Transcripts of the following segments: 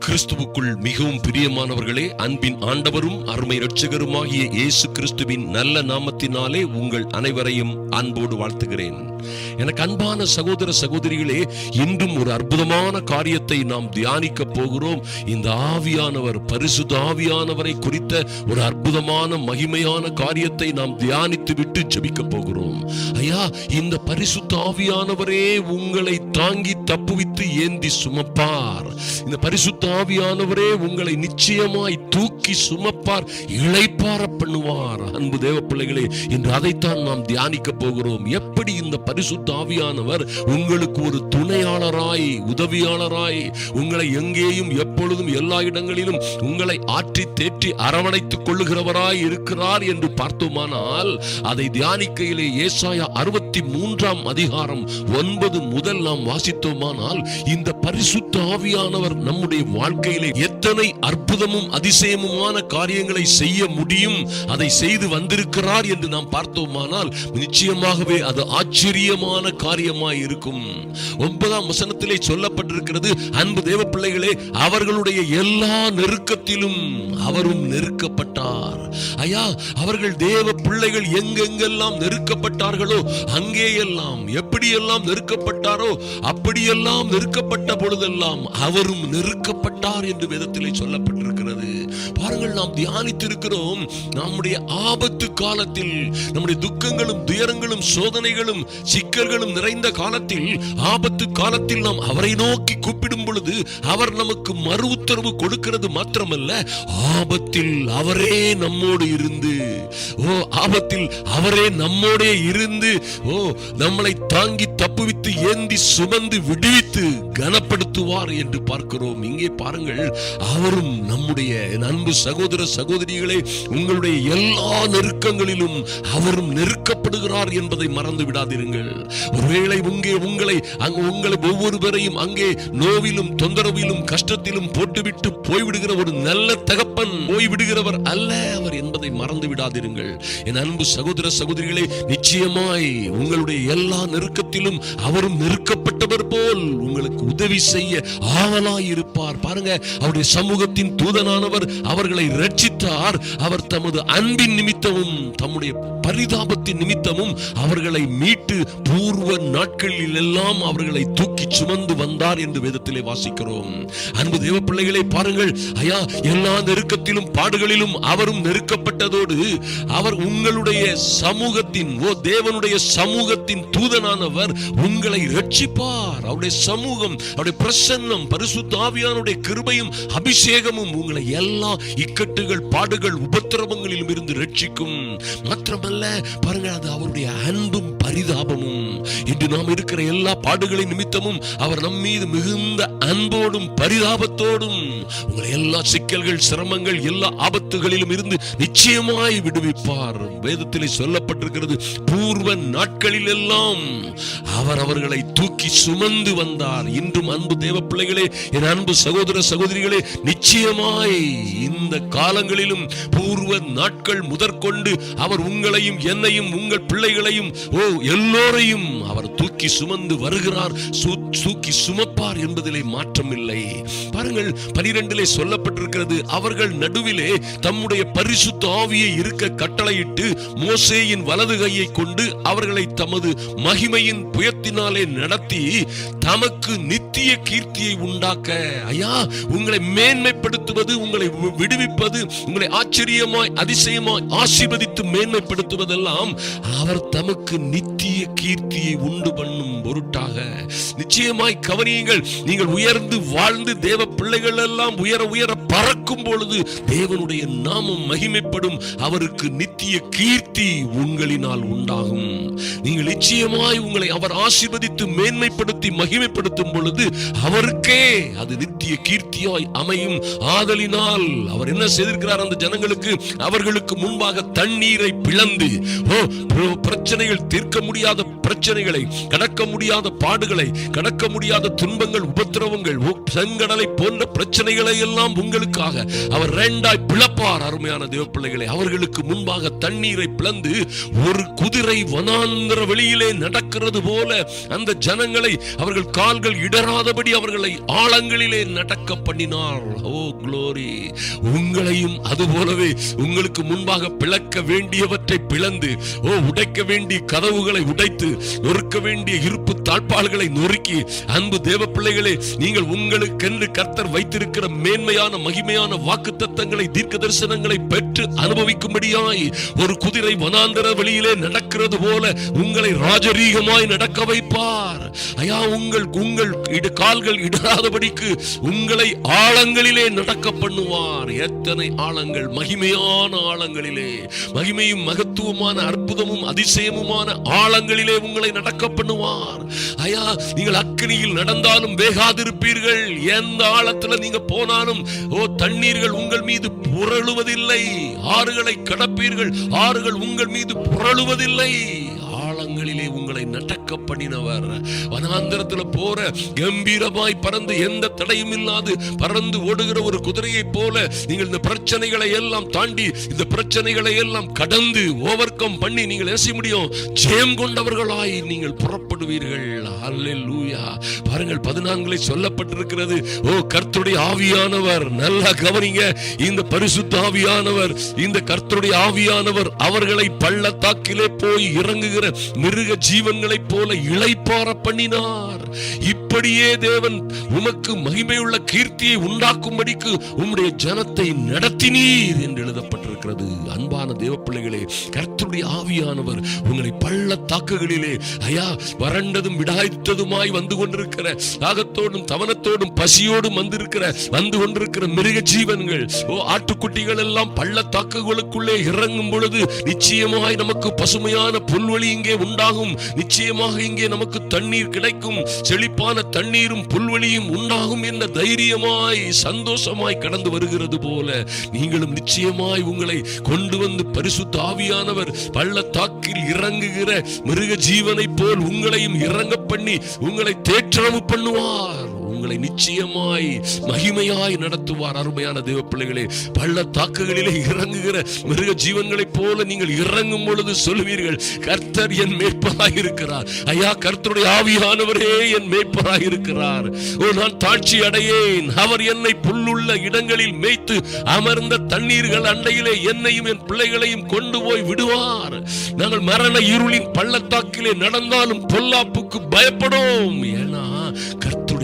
கிறிஸ்துவுக்குள் மிகவும் பிரியமானவர்களே அன்பின் ஆண்டவரும் அருமை இரட்சகருமாகிய இயேசு கிறிஸ்துவின் நல்ல நாமத்தினாலே உங்கள் அனைவரையும் அன்போடு வாழ்த்துகிறேன். எனக்கு அன்பான சகோதர சகோதரிகளே இன்றும் ஒரு அற்புதமான காரியத்தை நாம் தியானிக்க போகிறோம். இந்த ஆவியானவர் பரிசுத்த ஆவியானவரை குறித்த ஒரு அற்புதமான மகிமையான காரியத்தை நாம் தியானித்து விட்டு ஜபிக்க போகிறோம். ஐயா இந்த பரிசுத்த ஆவியானவரே உங்களை தாங்கி தப்புவித்து ஏந்தி சுமப்பார். இந்த பரிசுத்த ஆவியானவரே உங்களை நிச்சயமாய் தூக்கி சுமப்பார் இழைப்பார பண்ணுவார். அன்பு தேவ பிள்ளைகளே இன்று அதைத்தான் நாம் தியானிக்க போகிறோம். எப்படி இந்த பரிசுத்த ஆவியானவர் உங்களுக்கு ஒரு துணையாளராய் உதவியாளராய் உங்களை எங்கேயும் எப்பொழுதும் எல்லா இடங்களிலும் உங்களை ஆற்றி தேற்றி அரவணைத்துக் கொள்ளுகிறவராய் இருக்கிறார் என்று பார்த்தோமானால் அதை தியானிக்கையிலே ஏசாயா அறுபத்தி மூன்றாம் அதிகாரம் ஒன்பது முதல் நாம் வாசித்தோமானால் இந்த பரிசுத்த ஆவியானவர் நம்முடைய வாழ்க்கையிலே எத்தனை அற்புதமும் அதிசயமுமான காரியங்களை செய்ய முடியும் அதை செய்து வந்திருக்கிறார் என்று நாம் பார்த்தோமானால் நிச்சயமாகவே அது ஆச்சரியமான காரியமாய் இருக்கும் ஒன்பதாம் வசனத்திலே சொல்லப்பட்டிருக்கிறது அன்பு தேவ பிள்ளைகளே அவர்களுடைய எல்லா நெருக்கத்திலும் அவரும் நெருக்கப்பட்டார். ஐயா அவர்கள் தேவ பிள்ளைகள் எங்கெங்கெல்லாம் நெருக்கப்பட்டார்களோ அங்கேயெல்லாம் எப்படியெல்லாம் நெருக்கப்பட்டாரோ அப்படியெல்லாம் நெருக்கப்பட்ட பொழுதெல்லாம் அவரும் நெருக்கப்பட்டார் என்று வேதத்திலே சொல்லப்பட்டிருக்கிறது. பாருங்கள் நாம் தியானித்திருக்கிறோம். நம்முடைய ஆபத்து காலத்தில் நம்முடைய துக்கங்களும் துயரங்களும் சோதனைகளும் சிக்கல்களும் நிறைந்த காலத்தில் ஆபத்து காலத்தில் நாம் அவரை நோக்கி கூப்பிடும் பொழுது அவர் நமக்கு மறு உத்தரவு கொடுக்கிறது மாத்திரமல்ல ஆபத்தில் அவரே நம்மோடு இருந்து ஓ ஆபத்தில் அவரே நம்மோடே இருந்து ஓ நம்மளை தாங்கி ஏந்தி சுமந்து விடுவித்து கனப்படுத்துவார் என்று பார்க்கிறோம். இங்கே பாருங்கள் அவரும் நம்முடைய அன்பு சகோதர சகோதரிகளே உங்களுடைய எல்லா நெருக்கங்களிலும் அவரும் நெருக்கப்படுகிறார் என்பதை மறந்து விடாதிருங்கள் ஒருவேளை உங்கே உங்களை அங்கு உங்களை ஒவ்வொருவரையும் அங்கே நோவிலும் தொந்தரவிலும் கஷ்டத்திலும் போட்டுவிட்டு போய்விடுகிற ஒரு நல்ல தகப்பன் போய்விடுகிறவர் அல்ல அவர் என்பதை மறந்து விடாதிருங்கள் என் அன்பு சகோதர சகோதரிகளே நிச்சயமாய் உங்களுடைய எல்லா நெருக்கத்திலும் அவரும் நெருக்கப்பட்டவர் போல் உங்களுக்கு உதவி செய்ய ஆவலாய் இருப்பார் பாருங்க அவருடைய சமூகத்தின் தூதனானவர் அவர்களை ரட்சித்தார். அவர் தமது அன்பின் நிமித்தமும் தம்முடைய பரிதாபத்தின் நிமித்தமும் அவர்களை மீட்டு பூர்வ நாட்களில் எல்லாம் அவர்களை தூக்கி சுமந்து வந்தார் என்று வேதத்திலே வாசிக்கிறோம். அன்பு தேவ பிள்ளைகளை பாருங்கள். ஐயா எல்லா நெருக்கத்திலும் பாடுகளிலும் அவரும் நெருக்கப்பட்டதோடு அவர் உங்களுடைய சமூகத்தின் ஓ தேவனுடைய சமூகத்தின் தூதனானவர் உங்களை ரட்சிப்பார். அவருடைய சமூகம் அவருடைய பிரசன்னம் பரிசுத்தாவிய ஆவியானுடைய கிருபையும் அபிஷேகமும் உங்களை எல்லா இக்கட்டுகள் பாடுகள் உபத்திரவங்களிலும் இருந்து ரட்சிக்கும். மாத்திரமல்ல பாருங்க அது அவருடைய அன்பும் பரிதாபமும். இன்று நாம் இருக்கிற எல்லா பாடுகளின் நிமித்தமும் அவர் நம் மீது மிகுந்த அன்போடும் பரிதாபத்தோடும் உங்களை எல்லா சிக்கல்கள் சிரமங்கள் எல்லா ஆபத்துகளிலும் இருந்து நிச்சயமாய் விடுவிப்பார். வேதத்திலே சொல்லப்பட்டிருக்கிறது பூர்வ நாட்களில் எல்லாம் அவர் அவர்களை தூக்கி சுமந்து வந்தார். இன்றும் அன்பு தேவ பிள்ளைகளே என் அன்பு சகோதர சகோதரிகளே நிச்சயமாய் இந்த காலங்களிலும் பூர்வ நாட்கள் முதற்கொண்டு அவர் உங்களையும் என்னையும் உங்கள் பிள்ளைகளையும் ஓ எல்லோரையும் அவர் தூக்கி சுமந்து வருகிறார். சு- தூக்கி சுமப்பார் என்பதிலே மாற்றம் இல்லை பாருங்கள் பனிரெண்டிலே சொல்லப்பட்டிருக்கிறது அவர்கள் நடுவிலே தம்முடைய பரிசுத்த ஆவியை இருக்க கட்டளையிட்டு மோசேயின் வலது கையை கொண்டு அவர்களை தமது மகிமையின் புயத்தினாலே நடத்தி தமக்கு நித்திய கீர்த்தியை உண்டாக்க ஐயா உங்களை மேன்மைப்படுத்துவது உங்களை விடுவிப்பது உங்களை ஆச்சரியமாய் அதிசயமாய் ஆசிர்வதித்து மேன்மைப்படுத்துவதெல்லாம் அவர் தமக்கு நித்திய கீர்த்தியை உண்டு பண்ணும் பொருட்டாக. நிச்சயமாய் கவனியுங்கள் நீங்கள் உயர்ந்து வாழ்ந்து தேவ பிள்ளைகள் எல்லாம் உயர உயர பறக்கும் பொழுது தேவனுடைய நாமம் மகிமைப்படும். அவருக்கு நித்திய கீர்த்தி உங்களினால் உண்டாகும். நீங்கள் நிச்சயமாய் உங்களை அவர் ஆசீர்வதித்து மேன்மைப்படுத்தி மகிமைப்படுத்தும் பொழுது அவருக்கே அது நித்திய கீர்த்தியாய் அமையும். ஆதலினால் அவர் என்ன செய்திருக்கிறார் அந்த ஜனங்களுக்கு? அவர்களுக்கு முன்பாக தண்ணீரை பிளந்து ஓ பிரச்சனைகள் தீர்க்க முடியாத பிரச்சனைகளை கடக்க முடியாத பாடுகளை கடக்க முடியாத துன்பங்கள் உபத்திரவங்கள் செங்கடலை போன்ற பிரச்சனைகளை எல்லாம் உங்களுக்காக அவர் ரெண்டாய் பிளப்பார் அருமையான தேவ பிள்ளைகளை. அவர்களுக்கு முன்பாக தண்ணீரை பிளந்து ஒரு குதிரை வனாந்திர வெளியிலே நடக்கிறது போல அந்த ஜனங்களை அவர்கள் கால்கள் இடராதபடி அவர்களை ஆழங்களிலே நடக்க பண்ணினார். Oh glory. உங்களையும் அது போலவே உங்களுக்கு முன்பாக பிளக்க வேண்டியவற்றை பிளந்து ஓ உடைக்க வேண்டிய கதவுகளை உடைத்து நொறுக்க வேண்டிய இருப்பு தாழ்பாள்களை நொறுக்கி அன்பு தேவ பிள்ளைகளே நீங்கள் உங்களுக்கென்று கர்த்தர் வைத்திருக்கிற மேன்மையான மகிமையான வாக்கு தத்தங்களை தீர்க்க தரிசனங்களை பெற்று அனுபவிக்கும்படியாய் ஒரு குதிரை வனாந்தர வெளியிலே நடக்கிறது போல உங்களை ராஜரீகமாய் நடக்க வைப்பார். ஐயா உங்கள் உங்கள் இடு கால்கள் இடாதபடிக்கு உங்களை ஆழங்களிலே நடக்க பண்ணுவார். எத்தனை ஆழங்கள் மகிமையான ஆழங்களிலே மகிமையும் மகத்துவமான அற்புதமும் அதிசயமுமான ஆழங்களிலே உங்களை நடக்க பண்ணுவார். ஐயா நீங்கள் அக்னியில் நடந்தாலும் வேகாதிருப்பீர்கள். எந்த ஆழத்துல நீங்க போனாலும் ஓ தண்ணீர்கள் உங்கள் மீது புரளுவதில்லை. ஆறுகளை கடப்பீர்கள். ஆறுகள் உங்கள் மீது புரளுவதில்லை. உங்களை நடக்க பண்ணினவர் வனாந்தரத்துல போற கம்பீரமாய் பறந்து எந்த தடையும் இல்லாது பறந்து ஓடுகிற ஒரு குதிரையை போல நீங்கள் இந்த பிரச்சனைகளை எல்லாம் தாண்டி இந்த பிரச்சனைகளை எல்லாம் கடந்து ஓவர் கம் பண்ணி நீங்கள் என்ன முடியும்? ஜெயம் கொண்டவர்களாய் நீங்கள் புறப்படுவீர்கள். அல்லேலூயா பாருங்கள் பதினான்கிலே சொல்லப்பட்டிருக்கிறது ஓ கர்த்தருடைய ஆவியானவர். நல்லா கவனிங்க இந்த பரிசுத்த ஆவியானவர் இந்த கர்த்தருடைய ஆவியானவர் அவர்களை பள்ளத்தாக்கிலே போய் இறங்குகிற மிருக ஜீ ஜீவன்களைப் போல இளைப்பார பண்ணினார். இப்படியே தேவன் உமக்கு மகிமையுள்ள கீர்த்தியை உண்டாக்கும்படிக்கு உம்முடைய ஜனத்தை நடத்தினீர் என்று எழுதப்பட்டிருக்கிறது. அன்பான தேவ பிள்ளைகளே கர்த்தருடைய ஆவியானவர் உங்களை பள்ளத்தாக்குகளிலே ஐயா வறண்டதும் விடாய்த்ததுமாய் வந்து கொண்டிருக்கிற தாகத்தோடும் தவனத்தோடும் பசியோடும் வந்திருக்கிற வந்து கொண்டிருக்கிற மிருக ஜீவன்கள் ஓ ஆட்டுக்குட்டிகள் எல்லாம் பள்ளத்தாக்குகளுக்குள்ளே இறங்கும் பொழுது நிச்சயமாய் நமக்கு பசுமையான புல்வெளி இங்கே உண்டாகும். நிச்சயமாக இங்கே நமக்கு தண்ணீர் கிடைக்கும். செழிப்பான தண்ணீரும் புல்வெளியும் உண்டாகும் என்ற தைரியமாய் சந்தோஷமாய் கடந்து வருகிறது போல நீங்களும் நிச்சயமாய் உங்களை கொண்டு வந்து பரிசுத்த ஆவியானவர் பள்ளத்தாக்கில் இறங்குகிற மிருக ஜீவனைப் போல் உங்களையும் இறங்க பண்ணி உங்களை தேற்றரவு பண்ணுவார். உங்களை நிச்சயமாய் மகிமையாய் நடத்துவார் அருமையான தேவ பிள்ளைகளே பள்ளத்தாக்குகளிலே இறங்குகிற மிருக ஜீவன்களைப் போல நீங்கள் இறங்கும் பொழுது சொல்லுவீர்கள் கர்த்தர் என் மேய்ப்பராய் இருக்கிறார் ஐயா கர்த்தருடைய ஆவியானவரே என் மேய்ப்பராய் இருக்கிறார் ஓ நான் தாழ்ச்சி அடையேன். அவர் என்னை புல்லுள்ள இடங்களில் மேய்த்து அமர்ந்த தண்ணீர்கள் அண்டையிலே என்னையும் என் பிள்ளைகளையும் கொண்டு போய் விடுவார். நாங்கள் மரண இருளின் பள்ளத்தாக்கிலே நடந்தாலும் பொல்லாப்புக்கு பயப்படும். ஏன்னா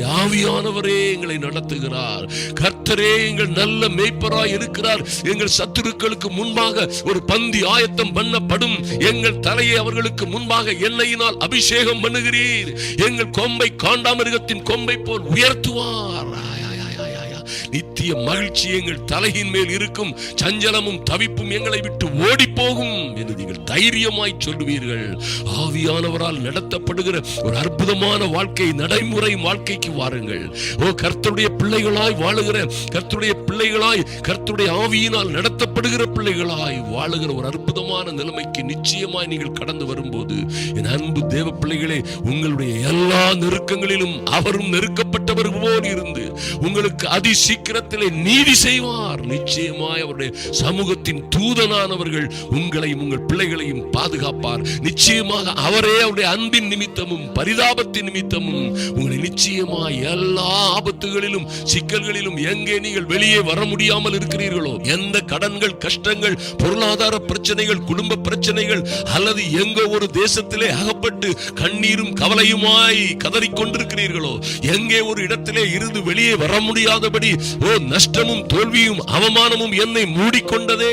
உம்முடைய ஆவியானவரே எங்களை நடத்துகிறார். கர்த்தரே எங்கள் நல்ல மேய்ப்பராய் இருக்கிறார். எங்கள் சத்துருக்களுக்கு முன்பாக ஒரு பந்தி ஆயத்தம் பண்ணப்படும். எங்கள் தலையை அவர்களுக்கு முன்பாக எண்ணெயினால் அபிஷேகம் பண்ணுகிறீர். எங்கள் கொம்பை காண்டாமிருகத்தின் கொம்பை போல் உயர்த்துவார். நித்திய மகிழ்ச்சி எங்கள் தலையின் மேல் இருக்கும். சஞ்சலமும் தவிப்பும் எங்களை விட்டு ஓடி போகும் என்று நீங்கள் தைரியமாய் சொல்லுவீர்கள். ஆவியானவரால் நடத்தப்படுகிற ஒரு அற்புதமான வாழ்க்கை நடைமுறை வாழ்க்கைக்கு வாருங்கள். ஓ கர்த்தருடைய பிள்ளைகளாய் வாழுகிற கர்த்தருடைய பிள்ளைகளாய் கர்த்தருடைய ஆவியினால் நடத்தப்படுகிற பிள்ளைகளாய் வாழுகிற ஒரு அற்புதமான நிலைமைக்கு நிச்சயமாய் நீங்கள் கடந்து வரும்போது என் அன்பு தேவ பிள்ளைகளே உங்களுடைய எல்லா நெருக்கங்களிலும் அவரும் நெருக்கப்பட்டவர் போல் இருந்து உங்களுக்கு அதி சீக்கிரத்திலே நீதி செய்வார். நிச்சயமாய் அவருடைய சமூகத்தின் தூதனானவர்கள் உங்களையும் உங்கள் பிள்ளைகளையும் பாதுகாப்பார். நிச்சயமாக அவரே அவருடைய அன்பின் நிமித்தமும் பரிதாபத்தின் நிமித்தமும் உங்களை நிச்சயமாக எல்லா ஆபத்துகளிலும் சிக்கல்களிலும் எங்கே நீங்கள் வெளியே வர முடியாமல் இருக்கிறீர்களோ எந்த கடன்கள் கஷ்டங்கள் பொருளாதார பிரச்சனைகள் குடும்ப பிரச்சனைகள் அல்லது எங்க ஒரு தேசத்திலே அகப்பட்டு கண்ணீரும் கவலையுமாய் கதறிக்கொண்டிருக்கிறீர்களோ எங்கே ஒரு இடத்திலே இருந்து வெளியே வர முடியாதபடி ஓ நஷ்டமும் தோல்வியும் அவமானமும் என்னை மூடிக்கொண்டதே.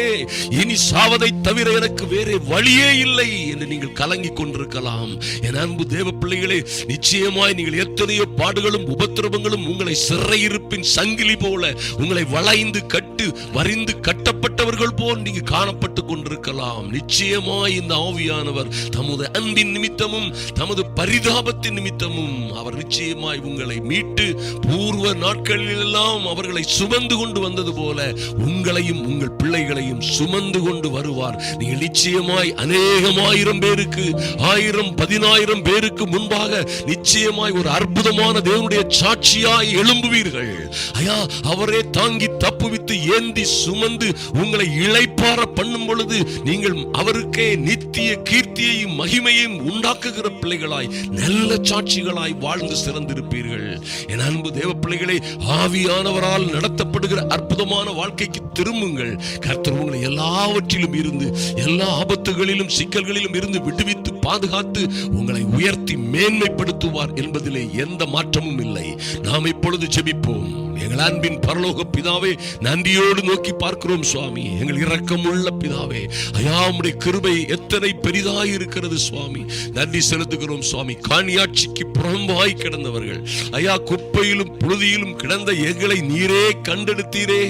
இனி சாவதை தவிர எனக்கு வேறு வழியே இல்லை என்று நீங்கள் கலங்கிக் கொண்டிருக்கலாம். என் அன்பு தேவ பிள்ளைகளே நிச்சயமாய் நீங்கள் எத்தனையோ பாடுகளும் உபத்திரவங்களும் உங்களை சிறையிருப்பின் சங்கிலி போல உங்களை வளைந்து கட்டு வரிந்து காணப்பட்டவர்கள் போல் நீங்க காணப்பட்டு கொண்டிருக்கலாம். நிச்சயமாய் இந்த ஆவியானவர் தமது அன்பின் நிமித்தமும் தமது பரிதாபத்தின் நிமித்தமும் அவர் நிச்சயமாய் உங்களை மீட்டு பூர்வ நாட்களில் எல்லாம் அவர்களை சுமந்து கொண்டு வந்தது போல உங்களையும் உங்கள் பிள்ளைகளையும் சுமந்து கொண்டு வருவார். நீங்கள் நிச்சயமாய் அநேகமாயிரம் பேருக்கு ஆயிரம் பதினாயிரம் பேருக்கு முன்பாக நிச்சயமாய் ஒரு அற்புதமான தேவனுடைய சாட்சியாய் எழும்புவீர்கள். ஐயா அவரே தாங்கி தப்புவித்து ஏந்தி சுமந்து உங்களை இழைப்பார பண்ணும் பொழுது நீங்கள் அவருக்கே நித்திய கீர்த்தியையும் மகிமையையும் உண்டாக்குகிற பிள்ளைகளாய் நல்ல சாட்சிகளாய் வாழ்ந்து சிறந்திருப்பீர்கள். என் அன்பு தேவ பிள்ளைகளே ஆவியானவரால் நடத்தப்படுகிற அற்புதமான வாழ்க்கைக்கு திரும்புங்கள். கர்த்தர் உங்களை எல்லாவற்றிலும் இருந்து எல்லா ஆபத்துகளிலும் சிக்கல்களிலும் இருந்து விடுவித்து பாதுகாத்து உங்களை உயர்த்தி மேன்மைப்படுத்துவார் என்பதிலே எந்த மாற்றமும் இல்லை. நாம் இப்பொழுது செபிப்போம் எங்கள் அன்பின் பரலோக பிதாவே நன்றியோடு நோக்கி பார்க்கிறோம் சுவாமி. எங்கள் இரக்கமுள்ள பிதாவே ஐயா உடைய கிருபை எத்தனை பெரிதாய் இருக்கிறது சுவாமி. நன்றி செலுத்துகிறோம் சுவாமி. காணியாட்சிக்கு புறம்பாய் கிடந்தவர்கள் ஐயா குப்பையிலும் புழுதியிலும் கிடந்த எங்களை நீரே கண்டெடுத்தீரே.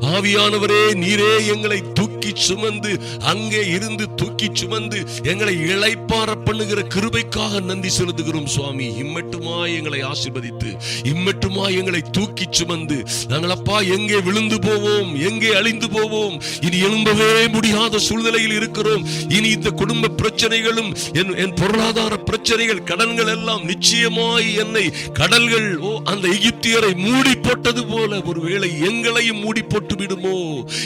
ஆவியானவரே நீரே எங்களை தூக்கி தூக்கி சுமந்து அங்கே இருந்து தூக்கி சுமந்து எங்களை இழைப்பார பண்ணுகிற கிருபைக்காக நன்றி செலுத்துகிறோம் சுவாமி. இம்மட்டுமாய் எங்களை ஆசிர்வதித்து இம்மட்டுமாய் எங்களை தூக்கி சுமந்து நாங்கள் அப்பா எங்கே விழுந்து போவோம் எங்கே அழிந்து போவோம் இனி எழும்பவே முடியாத சூழ்நிலையில் இருக்கிறோம். இனி இந்த குடும்ப பிரச்சனைகளும் என் என் பொருளாதார பிரச்சனைகள் கடன்கள் எல்லாம் நிச்சயமாய் என்னை கடல்கள் ஓ அந்த எகிப்தியரை மூடி போட்டது போல ஒருவேளை எங்களையும் மூடி போட்டு விடுமோ?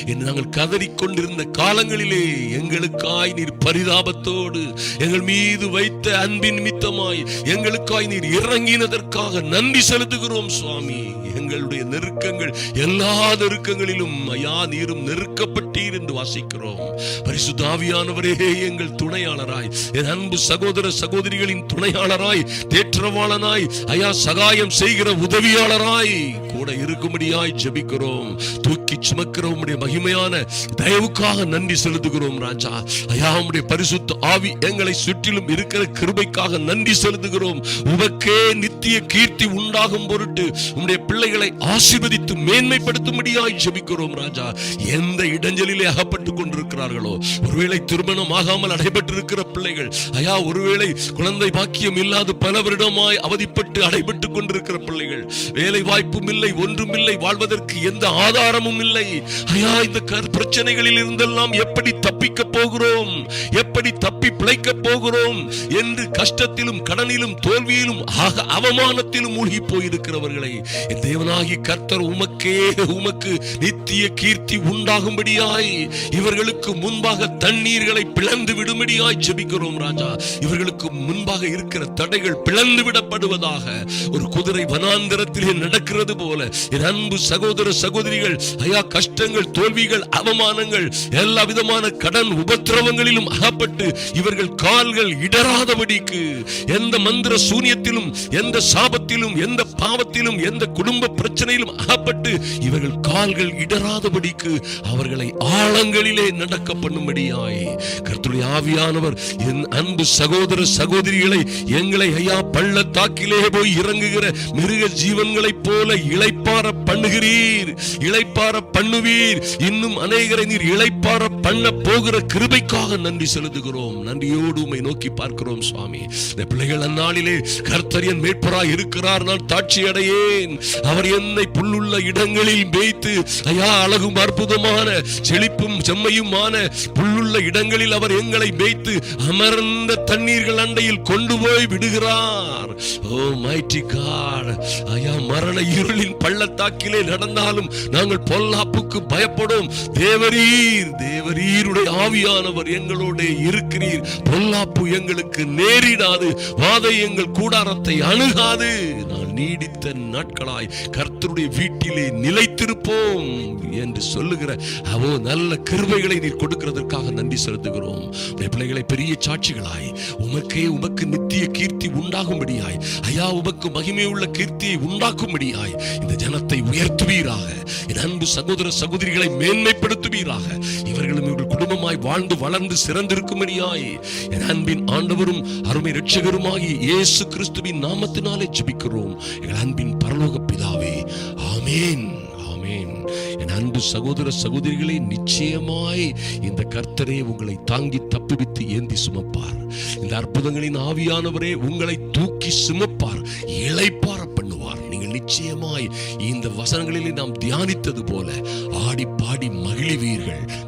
என்று நாங்கள் கதறிக்கொண்டிருந்த காலங்களிலே எங்களுக்காய் நீர் பரிதாபத்தோடு எங்கள் மீது வைத்த அன்பின் நிமித்தமாய் எங்களுக்காய் நீர் இறங்கினதற்காக நன்றி செலுத்துகிறோம் சுவாமி. எங்களுடைய நெருக்கங்கள் எல்லா நெருக்கங்களிலும் ஐயா நீரும் நெருக்கப்பட்டீர் என்று வாசிக்கிறோம். பரிசுத்தாவியானவரே எங்கள் துணையாளராய் என் அன்பு சகோதர சகோதரிகளின் துணையாளராய் தேற்றவாளனாய் ஐயா சகாயம் செய்கிற உதவியாளராய் கூட இருக்கும்படியாய் ஜெபிக்கிறோம். தூக்கி சுமக்கிற உம்முடைய மகிமையான தயவுக்காக நன்றி செலுத்துகிறோம் ராஜா. ஐயா உம்முடைய பரிசுத்த ஆவி எங்களை சுற்றிலும் இருக்கிற கிருபைக்காக நன்றி செலுத்துகிறோம். உமக்கே நித்திய கீர்த்தி உண்டாகும் பொருட்டு உம்முடைய பிள்ளைகளை ஆசீர்வதித்து மேன்மைப்படுத்தும்படியாய் ஜெபிக்கிறோம் ராஜா. எந்த இடைஞ்சலிலே அகப்பட்டுக் கொண்டிருக்கிறார்களோ ஒருவேளை திருமணம் ஆகாமல் அடைபட்டிருக்கிற பிள்ளைகள் ஐயா ஒருவேளை குழந்தை பாக்கியம் இல்லாத பல வருடமாய் அவதிப்பட்டு அடைபட்டுக் கொண்டிருக்கிற பிள்ளைகள் வேலை வாய்ப்பும் இல்லை ஒன்றும் இல்லை வாழ்வதற்கு எந்த ஆதாரமும் இல்லை. ஐயா இந்த பிரச்சனைகளில் இருந்தெல்லாம் எப்படி தப்பிக்க போகிறோம்? எப்படி எப்படி தப்பி பிழைக்க போகிறோம் என்று கஷ்டத்திலும் கடனிலும் தோல்வியிலும் ஆக அவமானத்திலும் மூழ்கி போயிருக்கிறவர்களை என் தேவனாகி கர்த்தர் உமக்கே உமக்கு நித்திய கீர்த்தி உண்டாகும்படியாய் இவர்களுக்கு முன்பாக தண்ணீர்களை பிளந்து விடும்படியாய் ஜெபிக்கிறோம் ராஜா. இவர்களுக்கு முன்பாக இருக்கிற தடைகள் பிளந்து விடப்படுவதாக ஒரு குதிரை வனாந்திரத்திலே நடக்கிறது போல என் அன்பு சகோதர சகோதரிகள் ஐயா கஷ்டங்கள் தோல்விகள் அவமானங்கள் எல்லா விதமான கடன் உபத்திரவங்களிலும் அகப்பட்டு இவர்கள் கால்கள் இடராதபடிக்கு எந்த மந்திர சூனியத்திலும் எந்த சாபத்திலும் எந்த பாவத்திலும் எந்த குடும்ப பிரச்சனையிலும் அகப்பட்டு இவர்கள் கால்கள் இடராதபடிக்கு அவர்களை ஆழங்களிலே நடக்க பண்ணும்படியாய். கர்த்துடைய ஆவியானவர் என் அன்பு சகோதர சகோதரிகளை எங்களை ஐயா பள்ளத்தாக்கிலே போய் இறங்குகிற மிருக ஜீவன்களைப் போல இளைப்பார பண்ணுகிறீர். இளைப்பார பண்ணுவீர். இன்னும் அநேகரை நீர் இளைப்பார பண்ண போகிற கிருபைக்காக நன்றி செலுத்துகிறோம். நன்றியோடு உம்மை நோக்கி பார்க்கிறோம் சுவாமி. இந்த பிள்ளைகள் அந்நாளிலே கர்த்தரியன் மேற்பராய் இருக்கிறார் நான் தாட்சி அடையேன் அவர் என்னை புல்லுள்ள இடங்களில் மேய்த்து ஐயா அழகும் அற்புதமான செழிப்பும் செம்மையுமான புல்லுள்ள இடங்களில் அவர் எங்களை மேய்த்து அமர்ந்த தண்ணீர்கள் அண்டையில் கொண்டு போய் விடுகிறார். ஓ மைட்டி கார் ஐயா மரண இருளின் பள்ளத்தாக்கிலே நடந்தாலும் நாங்கள் பொல்லாப்புக்கு பயப்படும். தேவரீர். நீருடைய ஆவியானவர் எங்களோட இருக்கிறீர். பொல்லாப்பு எங்களுக்கு நேரிடாது. வாதை எங்கள் கூடாரத்தை அணுகாது. நான் நீடித்த நாட்களாய் கர்த்தருடைய வீட்டிலே நிலைத்திருப்போம் என்று சொல்லுகிற அவோ நல்ல கிருபைகளை நீர் கொடுக்கிறதற்காக நன்றி செலுத்துகிறோம். பிள்ளைகளை பெரிய சாட்சிகளாய் உமக்கே உமக்கு நித்திய கீர்த்தி உண்டாகும்படியாய் ஐயா உமக்கு மகிமையுள்ள கீர்த்தியை உண்டாக்கும்படியாய் இந்த ஜனத்தை உயர்த்துவீராக. என் அன்பு சகோதர சகோதரிகளை மேன்மைப்படுத்துவீராக. இவர்களும் இவர்கள் குடும்பமாய் வாழ்ந்து வளர்ந்து சிறந்திருக்கும்படியாய். என் அன்பின் ஆண்டவரும் அருமை ரட்சகருமாகி இயேசு கிறிஸ்துவின் நாமத்தினாலே ஜபிக்கிறோம். எங்கள் அன்பின் பரலோக பிதாவே. ஆமேன். ஆமேன். என் அன்பு சகோதர சகோதரிகளே நிச்சயமாய் இந்த கர்த்தரே உங்களை தாங்கி தப்புவித்து ஏந்தி சுமப்பார். இந்த அற்புதங்களின் ஆவியானவரே உங்களை தூக்கி சுமப்பார் இழைப்பார பண்ணுவார். நீங்கள் நிச்சயமாய் இந்த இந்த வசனங்களிலே நாம் தியானித்தது போல ஆடி பாடி மகிழ்வீர்கள்.